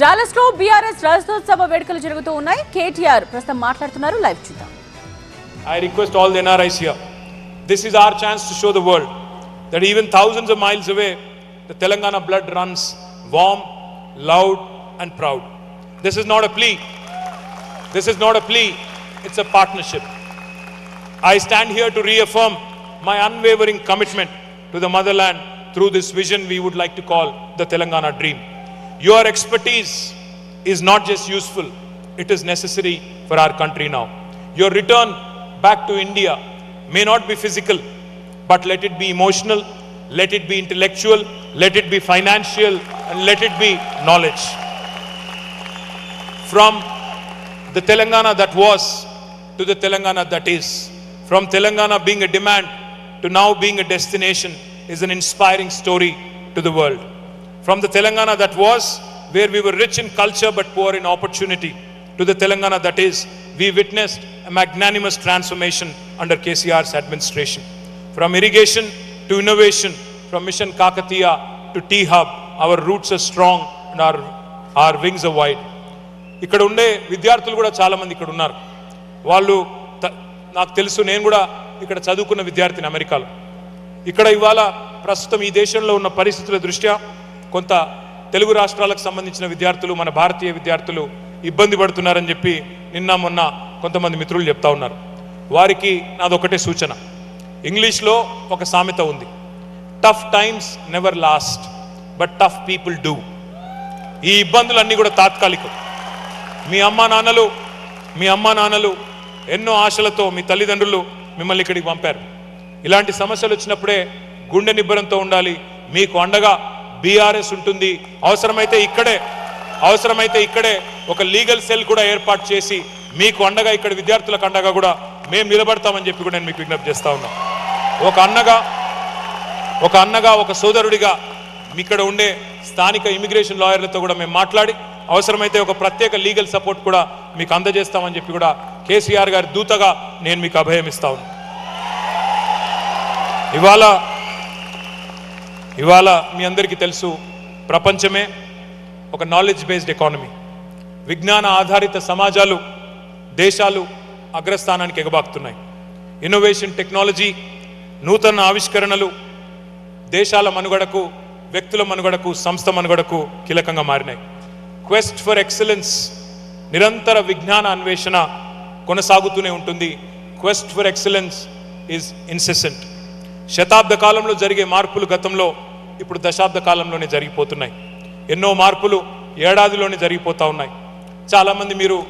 డాలస్లో BRS Rajyotsava వేడుకలు జరుగుతూ ఉన్నాయి కేటీఆర్ ప్రస్తుతం మాట్లాడుతున్నారు లైవ్ చూద్దాం I request all the NRIs here. This is our chance to show the world that even thousands of miles away, the Telangana blood runs warm, loud, and proud. This is not a plea. This is not a plea. It's a partnership. I stand here to reaffirm my unwavering commitment to the motherland through this vision we would like to call the Telangana dream. Your expertise is not just useful, it is necessary for our country now. Your return back to India may not be physical, but let it be emotional, let it be intellectual, let it be financial, and let it be knowledge. From the Telangana that was to the Telangana that is. From Telangana being a demand to now being a destination is an inspiring story to the world. From the Telangana that was, where we were rich in culture but poor in opportunity, to the Telangana that is, we witnessed a magnanimous transformation under KCR's administration. From irrigation to innovation, from Mission Kakatiya to T-Hub, our roots are strong and our, our wings are wide. ఇక్కడ ఉండే విద్యార్థులు కూడా చాలా మంది ఇక్కడ ఉన్నారు వాళ్ళు త- నాకు తెలుసు నేను కూడా ఇక్కడ చదువుకున్న విద్యార్థిని అమెరికాలో ఇక్కడ ఇవాళ ప్రస్తుతం ఈ దేశంలో ఉన్న పరిస్థితుల దృష్ట్యా కొంత తెలుగు రాష్ట్రాలకు సంబంధించిన విద్యార్థులు మన భారతీయ విద్యార్థులు ఇబ్బంది పడుతున్నారని చెప్పి నిన్న మొన్న కొంతమంది మిత్రులు చెప్తా ఉన్నారు. వారికి నాదొకటే సూచన. ఇంగ్లీష్లో ఒక సామెత ఉంది. Tough times never last but tough people do ఈ ఇబ్బందులన్నీ కూడా తాత్కాలికం. మీ అమ్మా నాన్నలు మీ అమ్మా నాన్నలు ఎన్నో ఆశలతో మీ తల్లిదండ్రులు మిమ్మల్ని ఇక్కడికి పంపారు. ఇలాంటి సమస్యలు వచ్చినప్పుడే గుండె నిబ్బరంతో ఉండాలి మీకు అండగా బీఆర్ఎస్ ఉంటుంది. అవసరమైతే ఇక్కడే అవసరమైతే ఇక్కడే ఒక లీగల్ సెల్ కూడా ఏర్పాటు చేసి మీకు అండగా ఇక్కడ విద్యార్థులకు అండగా కూడా మేము నిలబడతామని చెప్పి కూడా నేను మీకు విజ్ఞప్తి చేస్తా ఉన్నా. ఒక అన్నగా ఒక అన్నగా ఒక సోదరుడిగా ఇక్కడ ఉండే స్థానిక ఇమిగ్రేషన్ లాయర్లతో కూడా మేము మాట్లాడి అవసరమైతే ఒక ప్రత్యేక లీగల్ సపోర్ట్ కూడా మీకు అందజేస్తామని చెప్పి కూడా కేసీఆర్ గారి దూతగా నేను మీకు అభయం ఉన్నా. ఇవాళ ఇవాళ మీ అందరికీ తెలుసు ప్రపంచమే ఒక నాలెడ్జ్ బేస్డ్ ఎకానమీ విజ్ఞాన ఆధారిత సమాజాలు దేశాలు అగ్రస్థానానికి ఎగబాకుతున్నాయి. ఇన్నోవేషన్ టెక్నాలజీ నూతన ఆవిష్కరణలు దేశాల మనుగడకు వ్యక్తుల మనుగడకు సంస్థ మనుగడకు కీలకంగా మారినాయి. క్వెస్ట్ ఫర్ ఎక్సలెన్స్ నిరంతర విజ్ఞాన అన్వేషణ కొనసాగుతూనే ఉంటుంది. Quest for excellence is incessant శతాబ్ద కాలంలో జరిగే మార్పులు గతంలో ఇప్పుడు దశాబ్ద కాలంలోనే జరిగిపోతున్నాయి. ఎన్నో మార్పులు ఏడాదిలోనే జరిగిపోతూ ఉన్నాయి. చాలామంది మీరు